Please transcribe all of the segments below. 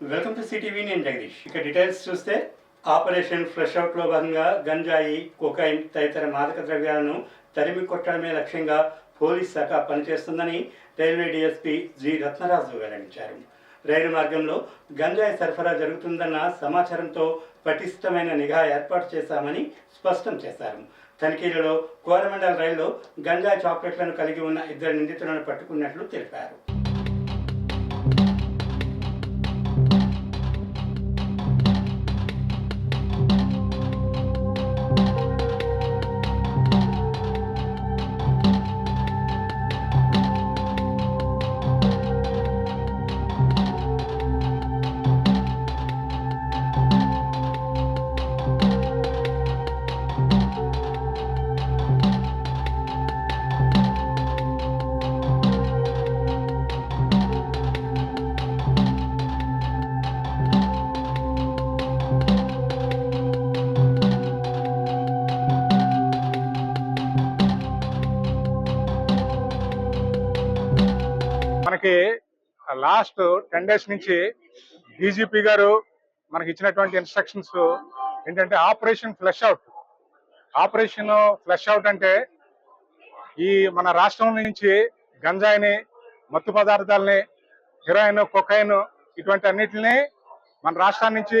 Welcome to CTV నేను జగదీష్. ఇక details చూస్తే ఆపరేషన్ ఫ్రెష్ భాగంగా గంజాయి కొకైన్ తదితర మాదక ద్రవ్యాలను తరిమి కొట్టడమే లక్ష్యంగా పోలీస్ శాఖ పనిచేస్తుందని రైల్వే డీఎస్పీ జి. రత్నరాజు వెల్లడించారు. రైలు మార్గంలో గంజాయి సరఫరా జరుగుతుందన్న సమాచారంతో పటిష్టమైన నిఘా ఏర్పాటు చేశామని స్పష్టం చేశారు. తనిఖీలలో కోరమండల్ రైల్లో గంజాయి చాక్లెట్లను కలిగి ఉన్న ఇద్దరు నిందితులను పట్టుకున్నట్లు తెలిపారు. మనకి లాస్ట్ టెన్ డేస్ నుంచి డీజీపీ గారు మనకి ఇచ్చినటువంటి ఇన్స్ట్రక్షన్స్ ఏంటంటే operation flush out operation flush out అంటే ఈ మన రాష్ట్రం నుంచి గంజాయిని మత్తు పదార్థాలని హెరాయిన్ కొకైన్ ఇటువంటి అన్నిటిని మన రాష్ట్రం నుంచి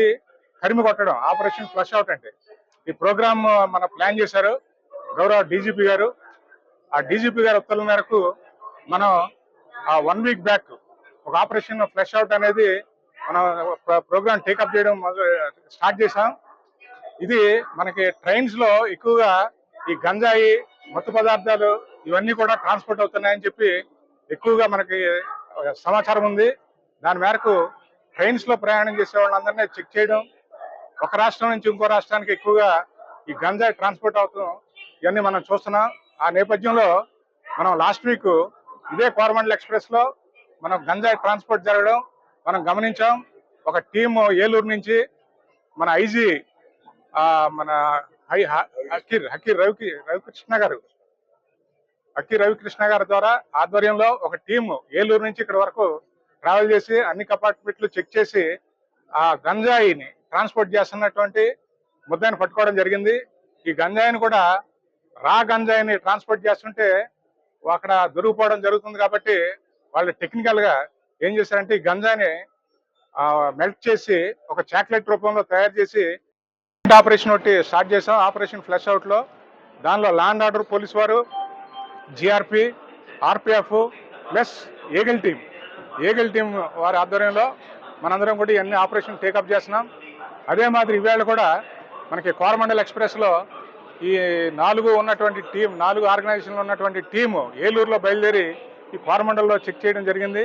కరిమి కొట్టడం ఆపరేషన్ ఫ్లష్ అవుట్ అంటే. ఈ ప్రోగ్రామ్ మన ప్లాన్ చేశారు గౌరవ డీజీపీ గారు. ఆ డీజీపీ గారి ఉత్తర్వుల మేరకు మనం ఆ వన్ వీక్ బ్యాక్ ఒక ఆపరేషన్ ఫ్లష్ అవుట్ అనేది మనం ప్రోగ్రామ్ టేకప్ చేయడం స్టార్ట్ చేసాం ఇది మనకి ట్రైన్స్లో ఎక్కువగా ఈ గంజాయి మత్తు పదార్థాలు ఇవన్నీ కూడా ట్రాన్స్పోర్ట్ అవుతున్నాయని చెప్పి ఎక్కువగా మనకి సమాచారం ఉంది. దాని మేరకు ట్రైన్స్లో ప్రయాణం చేసే వాళ్ళందరినీ చెక్ చేయడం ఒక రాష్ట్రం నుంచి ఇంకో రాష్ట్రానికి ఎక్కువగా ఈ గంజాయి ట్రాన్స్పోర్ట్ అవుతాం ఇవన్నీ మనం చూస్తున్నాం. ఆ నేపథ్యంలో మనం లాస్ట్ వీక్ ఇదే కోరమండల్ ఎక్స్ప్రెస్లో మనం గంజాయి ట్రాన్స్పోర్ట్ జరగడం మనం గమనించాం. ఒక టీం ఏలూరు నుంచి మన ఐజీ మన హై హకీర్ హకీర్ రవి రవికృష్ణ గారు హకీర్ రవికృష్ణ గారి ద్వారా ఆధ్వర్యంలో ఒక టీం ఏలూరు నుంచి ఇక్కడ వరకు ట్రావెల్ చేసి అన్ని కంపార్ట్మెంట్లు చెక్ చేసి ఆ గంజాయిని ట్రాన్స్పోర్ట్ చేస్తున్నటువంటి ముద్దాయిని పట్టుకోవడం జరిగింది. ఈ గంజాయిని కూడా రా గంజాయిని ట్రాన్స్పోర్ట్ చేస్తుంటే అక్కడ దొరికిపోవడం జరుగుతుంది కాబట్టి వాళ్ళు టెక్నికల్గా ఏం చేశారంటే ఈ గంజాని మెల్ట్ చేసి ఒక చాక్లెట్ రూపంలో తయారు చేసి ఆపరేషన్ ఒకటి స్టార్ట్ చేసాం ఆపరేషన్ ఫ్లష్ అవుట్లో. దానిలో ల్యాండ్ ఆర్డర్ పోలీస్ వారు GRP RPF plus eagle team eagle team వారి ఆధ్వర్యంలో మనందరం కూడా ఇవన్నీ ఆపరేషన్ టేకప్ చేస్తున్నాం. అదే మాదిరి ఇవాళ కూడా మనకి కోరమండల్ ఎక్స్ప్రెస్లో ఈ నాలుగు ఉన్నటువంటి టీం నాలుగు ఆర్గనైజేషన్లు ఉన్నటువంటి టీము ఏలూరులో బయలుదేరి ఈ కోరమండల్లో చెక్ చేయడం జరిగింది.